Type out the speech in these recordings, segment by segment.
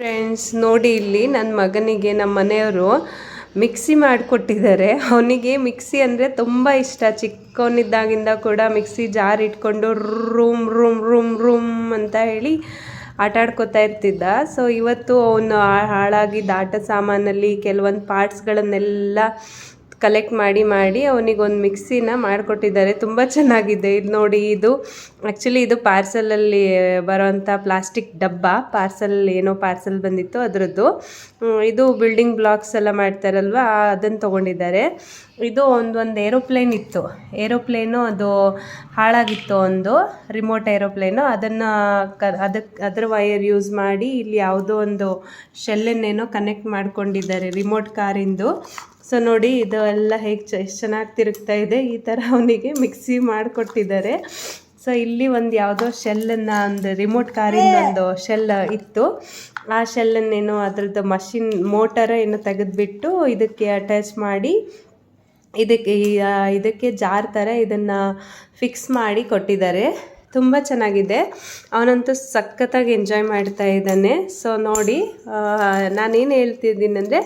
Friends ನೋಡಿ ಇಲ್ಲಿ ನನ್ನ ಮಗನಿಗೆ ನಮ್ಮ ಮನೆಯವರು ಮಿಕ್ಸಿ ಮಾಡಿಕೊಟ್ಟಿದ್ದಾರೆ. ಅವನಿಗೆ ಮಿಕ್ಸಿ ಅಂದರೆ ತುಂಬ ಇಷ್ಟ. ಚಿಕ್ಕವನಿದ್ದಾಗಿಂದ ಕೂಡ ಮಿಕ್ಸಿ ಜಾರ್ ಇಟ್ಕೊಂಡು ರೂಮ್ ರೂಮ್ ರೂಮ್ ರೂಮ್ ಅಂತ ಹೇಳಿ ಆಟ ಆಡ್ಕೊತಾ ಇರ್ತಿದ್ದ. ಸೊ ಇವತ್ತು ಅವನು ಹಾಳಾಗಿದ್ದ ಆಟ ಸಾಮಾನಲ್ಲಿ ಕೆಲವೊಂದು ಪಾರ್ಟ್ಸ್ಗಳನ್ನೆಲ್ಲ ಕಲೆಕ್ಟ್ ಮಾಡಿ ಮಾಡಿ ಅವನಿಗೊಂದು ಮಿಕ್ಸಿನ ಮಾಡಿಕೊಟ್ಟಿದ್ದಾರೆ. ತುಂಬ ಚೆನ್ನಾಗಿದೆ. ಇದು ನೋಡಿ ಇದು ಆ್ಯಕ್ಚುಲಿ ಇದು ಪಾರ್ಸಲಲ್ಲಿ ಬರೋವಂಥ ಪ್ಲಾಸ್ಟಿಕ್ ಡಬ್ಬ. ಪಾರ್ಸಲ್ ಏನೋ ಪಾರ್ಸಲ್ ಬಂದಿತ್ತು ಅದರದ್ದು. ಇದು ಬಿಲ್ಡಿಂಗ್ ಬ್ಲಾಕ್ಸ್ ಎಲ್ಲ ಮಾಡ್ತಾರಲ್ವ ಅದನ್ನು ತೊಗೊಂಡಿದ್ದಾರೆ. ಇದು ಒಂದು ಒಂದು ಏರೋಪ್ಲೇನ್ ಇತ್ತು. ಏರೋಪ್ಲೇನು ಅದು ಹಾಳಾಗಿತ್ತು ಒಂದು ರಿಮೋಟ್ ಏರೋಪ್ಲೇನು ಅದನ್ನು ಕ ಅದಕ್ಕೆ ಅದರ ವೈರ್ ಯೂಸ್ ಮಾಡಿ ಇಲ್ಲಿ ಯಾವುದೋ ಒಂದು ಶೆಲ್ಲನ್ನೇನೋ ಕನೆಕ್ಟ್ ಮಾಡ್ಕೊಂಡಿದ್ದಾರೆ ರಿಮೋಟ್ ಕಾರಿಂದು ಸೊ ನೋಡಿ ಇದು ಎಲ್ಲ ಹೇಗೆ ಚ ಎಷ್ಟು ಚೆನ್ನಾಗಿ ತಿರುಗ್ತಾ ಇದೆ ಈ ಥರ ಅವನಿಗೆ ಮಿಕ್ಸಿ ಮಾಡಿಕೊಟ್ಟಿದ್ದಾರೆ. ಸೊ ಇಲ್ಲಿ ಒಂದು ಯಾವುದೋ ಶೆಲ್ಲನ್ನು ಒಂದು ರಿಮೋಟ್ ಕಾರಿಂದ ಒಂದು ಶೆಲ್ ಇತ್ತು. ಆ ಶೆಲ್ಲನ್ನೇನು ಅದ್ರದ್ದು ಮಷಿನ್ ಮೋಟರ್ ಏನು ತೆಗೆದುಬಿಟ್ಟು ಇದಕ್ಕೆ ಅಟ್ಯಾಚ್ ಮಾಡಿ ಇದಕ್ಕೆ ಇದಕ್ಕೆ ಜಾರ್ ಥರ ಇದನ್ನು ಫಿಕ್ಸ್ ಮಾಡಿ ಕೊಟ್ಟಿದ್ದಾರೆ. ತುಂಬ ಚೆನ್ನಾಗಿದೆ. ಅವನಂತೂ ಸಖತ್ತಾಗಿ ಎಂಜಾಯ್ ಮಾಡ್ತಾ ಇದ್ದಾನೆ. ಸೊ ನೋಡಿ ನಾನೇನು ಹೇಳ್ತಿದ್ದೀನಿ ಅಂದರೆ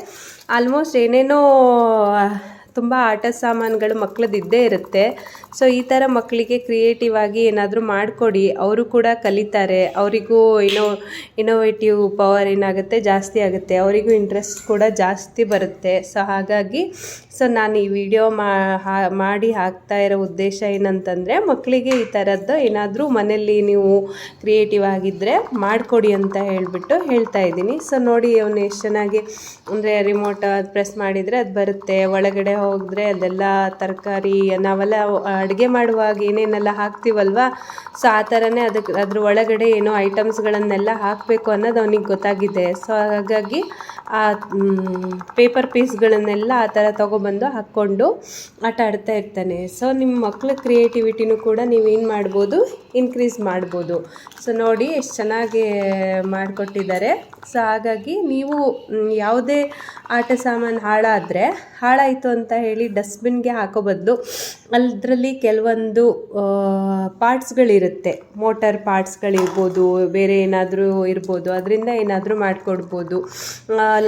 ಆಲ್ಮೋಸ್ಟ್ ಏನೇನೋ ತುಂಬ ಆಟ ಸಾಮಾನುಗಳು ಮಕ್ಳದ್ದು ಇದ್ದೇ ಇರುತ್ತೆ. ಸೊ ಈ ಥರ ಮಕ್ಕಳಿಗೆ ಕ್ರಿಯೇಟಿವ್ ಆಗಿ ಏನಾದರೂ ಮಾಡಿಕೊಡಿ. ಅವರು ಕೂಡ ಕಲಿತಾರೆ. ಅವರಿಗೂ ಇನೋ ಇನೋವೇಟಿವ್ ಪವರ್ ಏನಾಗುತ್ತೆ? ಜಾಸ್ತಿ ಆಗುತ್ತೆ. ಅವರಿಗೂ ಇಂಟ್ರೆಸ್ಟ್ ಕೂಡ ಜಾಸ್ತಿ ಬರುತ್ತೆ. ಸೊ ಹಾಗಾಗಿ ಸೊ ನಾನು ಈ ವಿಡಿಯೋ ಮಾಡಿ ಹಾಕ್ತಾ ಇರೋ ಉದ್ದೇಶ ಏನಂತಂದರೆ ಮಕ್ಕಳಿಗೆ ಈ ಥರದ್ದು ಏನಾದರೂ ಮನೆಯಲ್ಲಿ ನೀವು ಕ್ರಿಯೇಟಿವ್ ಆಗಿದ್ದರೆ ಮಾಡಿಕೊಡಿ ಅಂತ ಹೇಳಿಬಿಟ್ಟು ಹೇಳ್ತಾ ಇದ್ದೀನಿ. ಸೊ ನೋಡಿ, ಅವನು ಎಷ್ಟು ಚೆನ್ನಾಗಿ, ಅಂದರೆ ರಿಮೋಟ್ ಪ್ರೆಸ್ ಮಾಡಿದರೆ ಅದು ಬರುತ್ತೆ. ಒಳಗಡೆ ಹೋಗಿದ್ರೆ ಅದೆಲ್ಲ ತರಕಾರಿ, ನಾವೆಲ್ಲ ಅಡುಗೆ ಮಾಡುವಾಗ ಏನೇನೆಲ್ಲ ಹಾಕ್ತೀವಲ್ವ? ಸೊ ಆ ಥರನೇ ಅದಕ್ಕೆ ಅದ್ರ ಒಳಗಡೆ ಏನೋ ಐಟಮ್ಸ್ಗಳನ್ನೆಲ್ಲ ಹಾಕಬೇಕು ಅನ್ನೋದು ಅವನಿಗೆ ಗೊತ್ತಾಗಿದೆ. ಸೊ ಹಾಗಾಗಿ ಆ ಪೇಪರ್ ಪೀಸ್ಗಳನ್ನೆಲ್ಲ ಆ ಥರ ತೊಗೊಬಂದು ಹಾಕ್ಕೊಂಡು ಆಟ ಆಡ್ತಾ ಇರ್ತಾನೆ. ಸೊ ನಿಮ್ಮ ಮಕ್ಕಳ ಕ್ರಿಯೇಟಿವಿಟಿನೂ ಕೂಡ ನೀವೇನು ಮಾಡ್ಬೋದು? ಇನ್ಕ್ರೀಸ್ ಮಾಡ್ಬೋದು. ಸೊ ನೋಡಿ ಎಷ್ಟು ಚೆನ್ನಾಗಿ ಮಾಡಿಕೊಟ್ಟಿದ್ದಾರೆ. ಸೊ ಹಾಗಾಗಿ ನೀವು ಯಾವುದೇ ಆಟ ಸಾಮಾನು ಹಾಳಾದರೆ, ಹಾಳಾಯಿತು ಅಂತ ಹೇಳಿ ಡಸ್ಟ್ಬಿನ್ಗೆ ಹಾಕೋ ಬದಲು ಅದರಲ್ಲಿ ಕೆಲವೊಂದು ಪಾರ್ಟ್ಸ್ಗಳಿರುತ್ತೆ ಮೋಟರ್ ಪಾರ್ಟ್ಸ್ಗಳಿರ್ಬೋದು ಬೇರೆ ಏನಾದರೂ ಇರ್ಬೋದು, ಅದರಿಂದ ಏನಾದರೂ ಮಾಡಿಕೊಡ್ಬೋದು.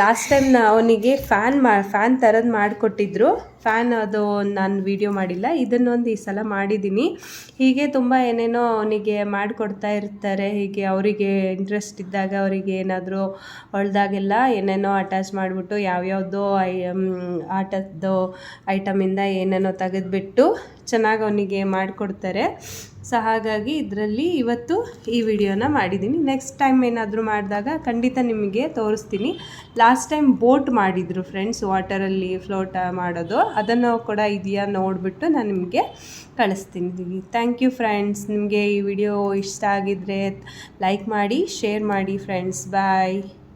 ಲಾಸ್ಟ್ ಟೈಮ್ ಅವನಿಗೆ ಫ್ಯಾನ್ ಮಾ ಫ್ಯಾನ್ ಥರದ್ದು ಮಾಡಿಕೊಟ್ಟಿದ್ರು. ಫ್ಯಾನ್ ಅದು ನಾನು ವಿಡಿಯೋ ಮಾಡಿಲ್ಲ. ಇದನ್ನೊಂದು ಈ ಸಲ ಮಾಡಿದ್ದೀನಿ ಹೀಗೆ ತುಂಬ ಏನೇನೋ ಅವನಿಗೆ ಮಾಡಿಕೊಡ್ತಾ ಇರ್ತಾರೆ. ಹೀಗೆ ಅವರಿಗೆ ಇಂಟ್ರೆಸ್ಟ್ ಇದ್ದಾಗ ಅವರಿಗೆ ಏನಾದರೂ ಹೊಳ್ದಾಗೆಲ್ಲ ಏನೇನೋ ಅಟ್ಯಾಚ್ ಮಾಡಿಬಿಟ್ಟು ಯಾವ್ಯಾವುದೋ ಐ ಆಟದ್ದು ಐಟಮಿಂದ ಏನೇನೋ ತೆಗೆದುಬಿಟ್ಟು ಚೆನ್ನಾಗಿ ಅವನಿಗೆ ಮಾಡಿಕೊಡ್ತಾರೆ. ಸೊ ಹಾಗಾಗಿ ಇದರಲ್ಲಿ ಇವತ್ತು ಈ ವಿಡಿಯೋನ ಮಾಡಿದ್ದೀನಿ ನೆಕ್ಸ್ಟ್ ಟೈಮ್ ಏನಾದರೂ ಮಾಡಿದಾಗ ಖಂಡಿತ ನಿಮಗೆ ತೋರಿಸ್ತೀನಿ. ಲಾಸ್ಟ್ ಟೈಮ್ ಬೋಟ್ ಮಾಡಿದರು ಫ್ರೆಂಡ್ಸ್ ವಾಟರಲ್ಲಿ ಫ್ಲೋಟ ಮಾಡೋದು. ಅದನ್ನು ಕೂಡ ಇದೆಯಾ ನೋಡಿಬಿಟ್ಟು ನಾನು ನಿಮಗೆ ಕಳಿಸ್ತೀನಿ. ಥ್ಯಾಂಕ್ ಯು ಫ್ರೆಂಡ್ಸ್ ನಿಮಗೆ ಈ ವಿಡಿಯೋ ಇಷ್ಟ ಆಗಿದ್ದರೆ ಲೈಕ್ ಮಾಡಿ ಶೇರ್ ಮಾಡಿ ಫ್ರೆಂಡ್ಸ್ ಬಾಯ್